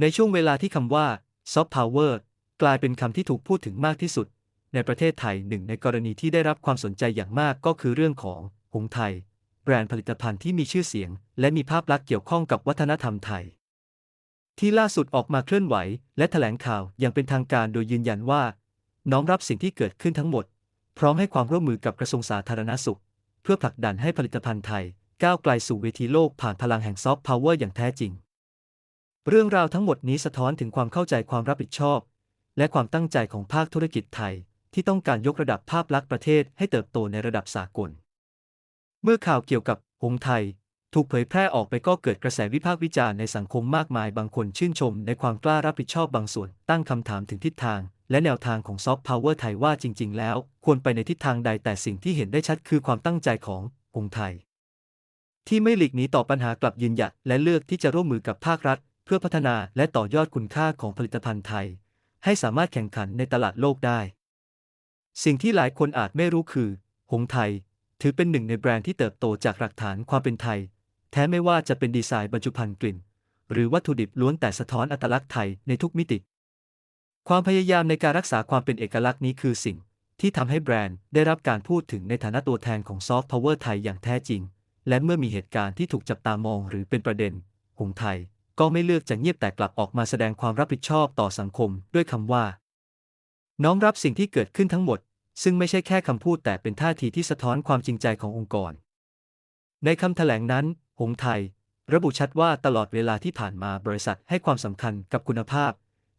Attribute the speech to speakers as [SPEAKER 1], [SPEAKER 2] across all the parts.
[SPEAKER 1] ในช่วงเวลาที่คำว่าซอฟต์พาวเวอร์กลายเป็นคำที่ถูกพูดถึงมากที่สุด ในประเทศไทยหนึ่งในกรณีที่ได้รับความสนใจอย่างมากก็คือเรื่องของหงส์ไทย แบรนด์ผลิตภัณฑ์ที่มีชื่อเสียง และมีภาพลักษณ์เกี่ยวข้องกับวัฒนธรรมไทย ที่ล่าสุดออกมาเคลื่อนไหว และแถลงข่าวอย่างเป็นทางการโดยยืนยันว่า น้อมรับสิ่งที่เกิดขึ้นทั้งหมด พร้อมให้ความร่วมมือกับกระทรวงสาธารณสุข เพื่อผลักดันให้ผลิตภัณฑ์ไทย ก้าวไกลสู่เวทีโลกผ่านพลังแห่งซอฟต์พาวเวอร์อย่างแท้จริง เรื่องราวทั้งหมดนี้สะท้อนถึงความเข้าใจความรับผิดชอบ และความตั้งใจของภาคธุรกิจไทย ที่ต้องการยกระดับภาพลักษณ์ประเทศให้เติบโตในระดับสากล เมื่อข่าวเกี่ยวกับหงส์ไทย ถูกเผยแพร่ออกไปก็เกิดกระแสวิพากษ์วิจารณ์ในสังคมมากมายบางคนชื่นชม ในความกล้ารับผิดชอบบางส่วน ตั้งคำถามถึงทิศทาง และแนวทางของซอฟต์พาวเวอร์ไทยว่าจริง ๆ แล้ว ควรไปในทิศทางใดแต่สิ่งที่เห็นได้ชัดคือความตั้งใจของหงส์ไทย ที่ไม่หลีกหนีต่อปัญหากลับยืนหยัดและเลือกที่จะร่วมมือกับภาครัฐ พื่อพัฒนาและต่อยอดคุณค่าของผลิตภัณฑ์ไทย ให้สามารถแข่งขันในตลาดโลกได้ สิ่งที่หลายคนอาจไม่รู้คือ หงส์ไทย ถือเป็นหนึ่งในแบรนด์ที่เติบโตจากหลักฐานความเป็นไทย แท้ไม่ว่าจะเป็นดีไซน์บรรจุภัณฑ์กลิ่น หรือวัตถุดิบล้วนแต่สะท้อนอัตลักษณ์ไทยในทุกมิติ ความพยายามในการรักษาความเป็นเอกลักษณ์นี้คือสิ่งที่ทำให้แบรนด์ได้รับการพูดถึงในฐานะตัวแทนของซอฟต์พาวเวอร์ไทยอย่างแท้จริง และเมื่อมีเหตุการณ์ที่ถูกจับตามองหรือเป็นประเด็นหงส์ไทย ก็ไม่เลือกจะเงียบแต่กลับออกมาแสดงความรับผิดชอบต่อสังคม ด้วยคำว่า น้อมรับสิ่งที่เกิดขึ้นทั้งหมด ซึ่งไม่ใช่แค่คำพูดแต่เป็นท่าทีที่สะท้อนความจริงใจขององค์กร ในคำแถลงนั้น หงไทย ระบุชัดว่าตลอดเวลาที่ผ่านมาบริษัทให้ความสำคัญกับคุณภาพ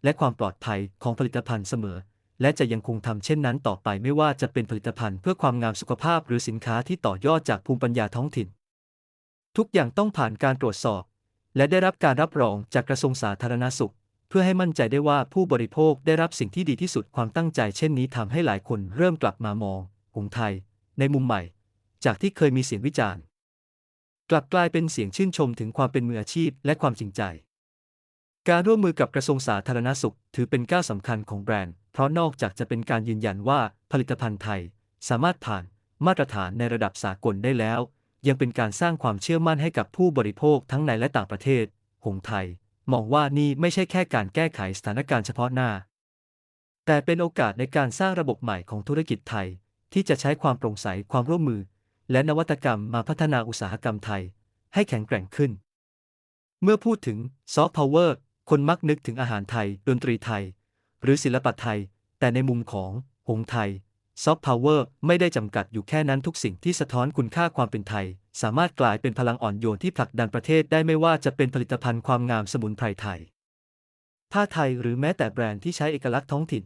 [SPEAKER 1] และความปลอดภัยของผลิตภัณฑ์เสมอ และจะยังคงทำเช่นนั้นต่อไปไม่ว่าจะเป็นผลิตภัณฑ์เพื่อความงามสุขภาพหรือสินค้าที่ต่อยอดจากภูมิปัญญาท้องถิ่น ทุกอย่างต้องผ่านการตรวจสอบ และได้รับการรับรองจากกระทรวงสาธารณสุข เพื่อให้มั่นใจได้ว่าผู้บริโภคได้รับสิ่งที่ดีที่สุดความตั้งใจ เช่นนี้ทำให้หลายคนเริ่มกลับมามองหงไทย ในมุมใหม่ จากที่เคยมีเสียงวิจารณ์ กลับกลายเป็นเสียงชื่นชมถึงความเป็นมืออาชีพและความจริงใจ การร่วมมือกับกระทรวงสาธารณสุข ถือเป็นก้าวสำคัญของแบรนด์ เพราะนอกจากจะเป็นการยืนยันว่าผลิตภัณฑ์ไทย สามารถผ่านมาตรฐานในระดับสากลได้แล้ว ยังเป็นการสร้างความเชื่อมั่นให้กับผู้บริโภคทั้งในและต่างประเทศ หงส์ไทย มองว่านี่ไม่ใช่แค่การแก้ไขสถานการณ์เฉพาะหน้า แต่เป็นโอกาสในการสร้างระบบใหม่ของธุรกิจไทย ที่จะใช้ความโปร่งใสความร่วมมือ และนวัตกรรมมาพัฒนาอุตสาหกรรมไทย ให้แข็งแกร่งขึ้น เมื่อพูดถึงซอฟต์พาวเวอร์คนมักนึกถึงอาหารไทย ดนตรีไทย หรือศิลปะไทย แต่ในมุมของหงส์ไทย ซอฟต์พาวเวอร์ไม่ได้จำกัดอยู่แค่นั้นทุกสิ่งที่สะท้อนคุณค่าความเป็นไทย สามารถกลายเป็นพลังอ่อนโยนที่ผลักดันประเทศได้ไม่ว่าจะเป็นผลิตภัณฑ์ความงามสมุนไพรไทย ผ้าไทยหรือแม้แต่แบรนด์ที่ใช้เอกลักษณ์ท้องถิ่น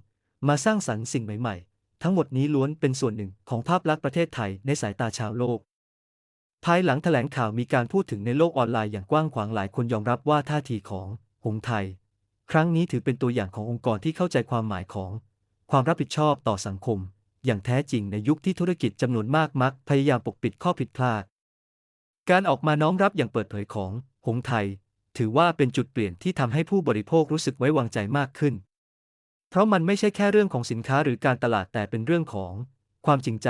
[SPEAKER 1] มาสร้างสรรค์สิ่งใหม่ๆ ทั้งหมดนี้ล้วนเป็นส่วนหนึ่งของภาพลักษณ์ประเทศไทยในสายตาชาวโลก ภายหลังแถลงข่าวมีการพูดถึงในโลกออนไลน์อย่างกว้างขวางหลายคนยอมรับว่าท่าทีของหงส์ไทย ครั้งนี้ถือเป็นตัวอย่างขององค์กรที่เข้าใจความหมายของ ความรับผิดชอบต่อสังคม อย่างแท้จริงในยุคที่ธุรกิจจำนวนมากมัก พยายามปกปิดข้อผิดพลาด การออกมาน้อมรับอย่างเปิดเผยของ หงส์ไทย ถือว่าเป็นจุดเปลี่ยนที่ทำให้ผู้บริโภครู้สึกไว้วางใจมากขึ้น เพราะมันไม่ใช่แค่เรื่องของสินค้าหรือการตลาดแต่เป็นเรื่องของ ความจริงใจ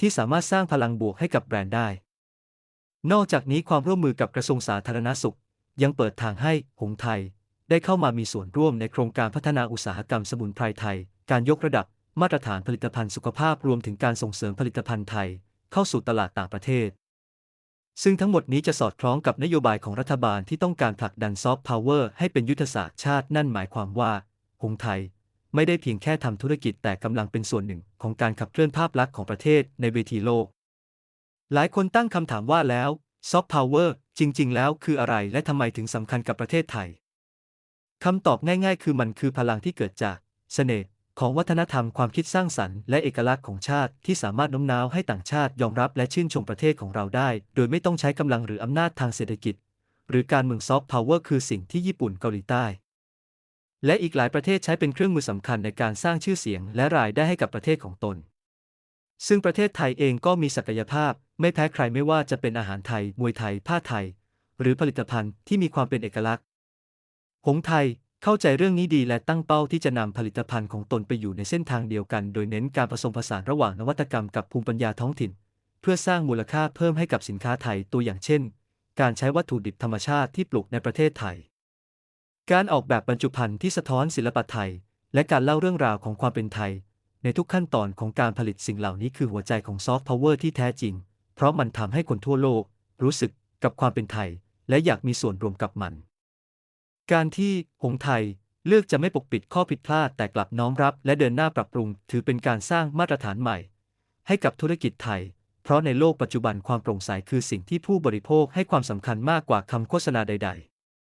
[SPEAKER 1] ที่สามารถสร้างพลังบวกให้กับแบรนด์ได้ นอกจากนี้ความร่วมมือกับกระทรวงสาธารณสุข ยังเปิดทางให้หงส์ไทย ได้เข้ามามีส่วนร่วมในโครงการพัฒนาอุตสาหกรรมสมุนไพรไทย การยกระดับ มาตรฐานผลิตภัณฑ์สุขภาพรวมถึงการส่งเสริมผลิตภัณฑ์ไทย เข้าสู่ตลาดต่างประเทศ ซึ่งทั้งหมดนี้จะสอดคล้องกับนโยบายของรัฐบาลที่ต้องการผลักดันซอฟต์พาวเวอร์ให้เป็นยุทธศาสตร์ชาตินั่นหมายความว่าหงส์ไทย ไม่ได้เพียงแค่ทำธุรกิจแต่กำลังเป็นส่วนหนึ่งของการขับเคลื่อนภาพลักษณ์ของประเทศในเวทีโลก หลายคนตั้งคำถามว่าแล้วซอฟต์พาวเวอร์จริง ๆ แล้วคืออะไรและทำไมถึงสำคัญกับประเทศไทยคำตอบง่าย ๆ คือมันคือพลังที่เกิดจากเสน่ห์ ของวัฒนธรรมความคิดสร้างสรรค์และเอกลักษณ์ของชาติที่สามารถโน้มน้าวให้ต่างชาติยอมรับและชื่นชมประเทศของเราได้ โดยไม่ต้องใช้กำลังหรืออำนาจทางเศรษฐกิจ หรือการเมืองซอฟต์พาวเวอร์คือสิ่งที่ญี่ปุ่นเกาหลีใต้ และอีกหลายประเทศใช้เป็นเครื่องมือสำคัญในการสร้างชื่อเสียงและรายได้ให้กับประเทศของตน ซึ่งประเทศไทยเองก็มีศักยภาพ ไม่แพ้ใครไม่ว่าจะเป็นอาหารไทย มวยไทย ผ้าไทย หรือผลิตภัณฑ์ที่มีความเป็นเอกลักษณ์หงส์ไทย เข้าใจเรื่องนี้ดีและตั้งเป้าที่จะนำผลิตภัณฑ์ของตนไปอยู่ในเส้นทางเดียวกัน โดยเน้นการผสมผสานระหว่างนวัตกรรมกับภูมิปัญญาท้องถิ่น เพื่อสร้างมูลค่าเพิ่มให้กับสินค้าไทยตัวอย่างเช่น การใช้วัตถุดิบธรรมชาติที่ปลูกในประเทศไทย การออกแบบบรรจุภัณฑ์ที่สะท้อนศิลปะไทย และการเล่าเรื่องราวของความเป็นไทย ในทุกขั้นตอนของการผลิตสิ่งเหล่านี้คือหัวใจของซอฟต์พาวเวอร์ที่แท้จริง เพราะมันทำให้คนทั่วโลก รู้สึกกับความเป็นไทย และอยากมีส่วนรวมกับมัน การที่หงไทยเลือกจะไม่ปกปิดข้อผิดพลาดแต่กลับน้อมรับ และเดินหน้าปรับปรุง ถือเป็นการสร้างมาตรฐานใหม่ ให้กับธุรกิจไทย เพราะในโลกปัจจุบันความโปร่งใสคือสิ่งที่ผู้บริโภคให้ความสำคัญมากกว่าคำโฆษณาใด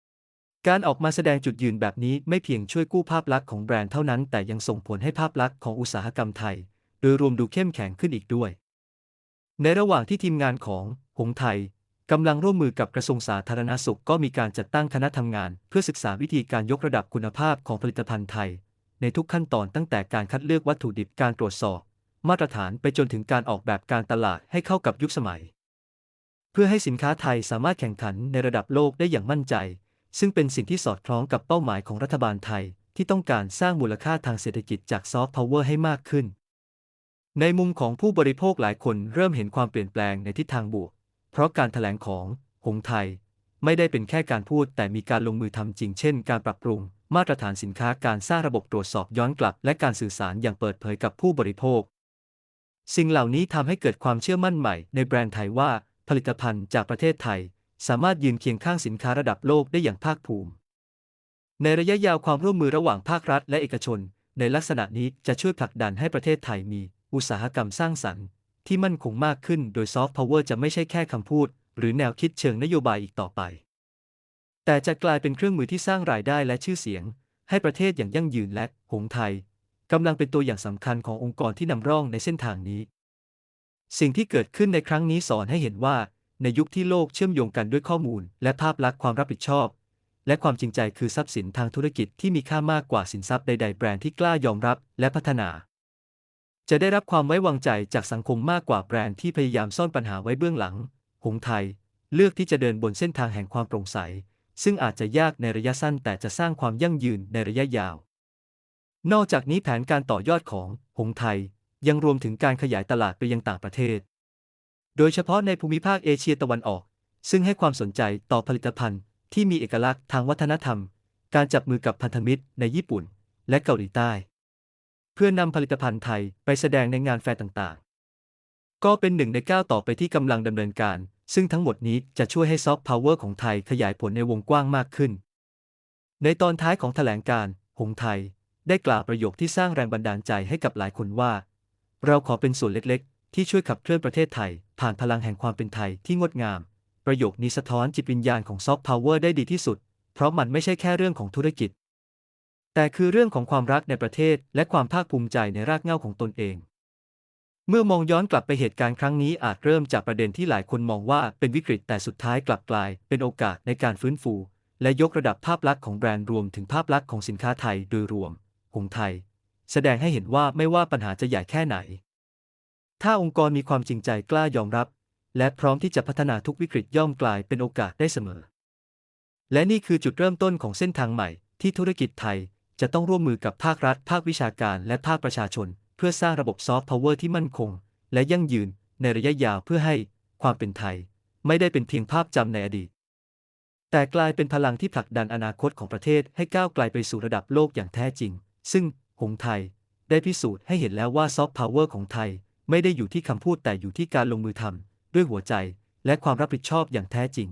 [SPEAKER 1] ๆ การออกมาแสดงจุดยืนแบบนี้ไม่เพียงช่วยกู้ภาพลักษณ์ของแบรนด์เท่านั้น แต่ยังส่งผลให้ภาพลักษณ์ของอุตสาหกรรมไทย โดยรวมดูเข้มแข็งขึ้นอีกด้วย ในระหว่างที่ทีมงานของหงไทย กำลังร่วมมือกับกระทรวงสาธารณสุขก็มีการจัดตั้งคณะทำงาน เพื่อศึกษาวิธีการยกระดับคุณภาพของผลิตภัณฑ์ไทย ในทุกขั้นตอนตั้งแต่การคัดเลือกวัตถุดิบการตรวจสอบ มาตรฐานไปจนถึงการออกแบบการตลาดให้เข้ากับยุคสมัย เพื่อให้สินค้าไทยสามารถแข่งขันในระดับโลกได้อย่างมั่นใจ ซึ่งเป็นสิ่งที่สอดคล้องกับเป้าหมายของรัฐบาลไทย ที่ต้องการสร้างมูลค่าทางเศรษฐกิจจากซอฟต์พาวเวอร์ให้มากขึ้นในมุมของผู้บริโภคหลายคนเริ่มเห็นความเปลี่ยนแปลงในทิศทางบวก เพราะการถแถลงของหงไทย ไม่ได้เป็นแค่การพูดแต่มีการลงมือทำจริง เช่น การปรับปรุง มาตรฐานสินค้าการสร้างระบบตรวจสอบย้อนกลับ และการสื่อสารอย่างเปิดเผยกับผู้บริโภค สิ่งเหล่านี้ทำให้เกิดความเชื่อมั่นใหม่ ในแบรนด์ไทยว่า ผลิตภัณฑ์จากประเทศไทย สามารถยืนเคียงข้างสินค้าระดับโลกได้อย่างภาคภูมิ ในระยะยาวความร่วมมือระหว่างภาครัฐและเอกชน ในลักษณะนี้จะช่วยผลักดันให้ประเทศไทยมี อุตสาหกรรมสร้างสรรค์ ที่มั่นคงมากขึ้นโดยซอฟต์พาวเวอร์จะไม่ใช่แค่คำพูด หรือแนวคิดเชิงนโยบายอีกต่อไป แต่จะกลายเป็นเครื่องมือที่สร้างรายได้และชื่อเสียง ให้ประเทศอย่างยั่งยืนและหงไทยกำลังเป็นตัวอย่างสำคัญขององค์กรที่นำร่องในเส้นทางนี้ สิ่งที่เกิดขึ้นในครั้งนี้สอนให้เห็นว่า ในยุคที่โลกเชื่อมโยงกันด้วยข้อมูล และภาพลักษณ์ความรับผิดชอบ และความจริงใจคือทรัพย์สินทางธุรกิจที่มีค่ามากกว่าสินทรัพย์ใดๆแบรนด์ที่กล้ายอมรับ และพัฒนา จะได้รับความไว้วางใจจากสังคมมากกว่าแบรนด์ที่พยายามซ่อนปัญหาไว้เบื้องหลัง หงไทย เลือกที่จะเดินบนเส้นทางแห่งความโปร่งใส ซึ่งอาจจะยากในระยะสั้นแต่จะสร้างความยั่งยืนในระยะยาว นอกจากนี้แผนการต่อยอดของหงไทย ยังรวมถึงการขยายตลาดไปยังต่างประเทศ โดยเฉพาะในภูมิภาคเอเชียตะวันออก ซึ่งให้ความสนใจต่อผลิตภัณฑ์ ที่มีเอกลักษณ์ทางวัฒนธรรม การจับมือกับพันธมิตรในญี่ปุ่น และเกาหลีใต้ เพื่อนำผลิตภัณฑ์ไทยไปแสดงในงานแฟร์ต่างๆ ก็เป็นหนึ่งในก้าวต่อไปที่กำลังดำเนินการ ซึ่งทั้งหมดนี้จะช่วยให้ซอฟต์พาวเวอร์ของไทยขยายผลในวงกว้างมากขึ้น ในตอนท้ายของแถลงการ์หงไทย ได้กล่าวประโยคที่สร้างแรงบันดาลใจให้กับหลายคนว่า เราขอเป็นส่วนเล็กๆ ที่ช่วยขับเคลื่อนประเทศไทย ผ่านพลังแห่งความเป็นไทยที่งดงาม ประโยคนี้สะท้อนจิตวิญญาณของซอฟต์พาวเวอร์ได้ดีที่สุด เพราะมันไม่ใช่แค่เรื่องของธุรกิจ แต่คือเรื่องของความรักในประเทศและความภาคภูมิใจในรากเหง้าของตนเอง เมื่อมองย้อนกลับไปเหตุการณ์ครั้งนี้อาจเริ่มจากประเด็นที่หลายคนมองว่าเป็นวิกฤตแต่สุดท้ายกลับกลาย เป็นโอกาสในการฟื้นฟู และยกระดับภาพลักษณ์ของแบรนด์รวมถึงภาพลักษณ์ของสินค้าไทยโดยรวมหงไทย แสดงให้เห็นว่าไม่ว่าปัญหาจะใหญ่แค่ไหน ถ้าองค์กรมีความจริงใจกล้ายอมรับ และพร้อมที่จะพัฒนาทุกวิกฤตย่อมกลายเป็นโอกาสได้เสมอ และนี่คือจุดเริ่มต้นของเส้นทางใหม่ที่ธุรกิจไทย จะต้องร่วมมือกับภาครัฐ ภาควิชาการ และภาคประชาชน เพื่อสร้างระบบซอฟต์พาวเวอร์ที่มั่นคง และยั่งยืนในระยะยาวเพื่อให้ความเป็นไทย ไม่ได้เป็นเพียงภาพจำในอดีต แต่กลายเป็นพลังที่ผลักดันอนาคตของประเทศให้ก้าวไกลไปสู่ระดับโลกอย่างแท้จริง ซึ่งหงไทย ได้พิสูจน์ให้เห็นแล้วว่าซอฟต์พาวเวอร์ของไทย ไม่ได้อยู่ที่คำพูดแต่อยู่ที่การลงมือทำด้วยหัวใจ และความรับผิดชอบอย่างแท้จริง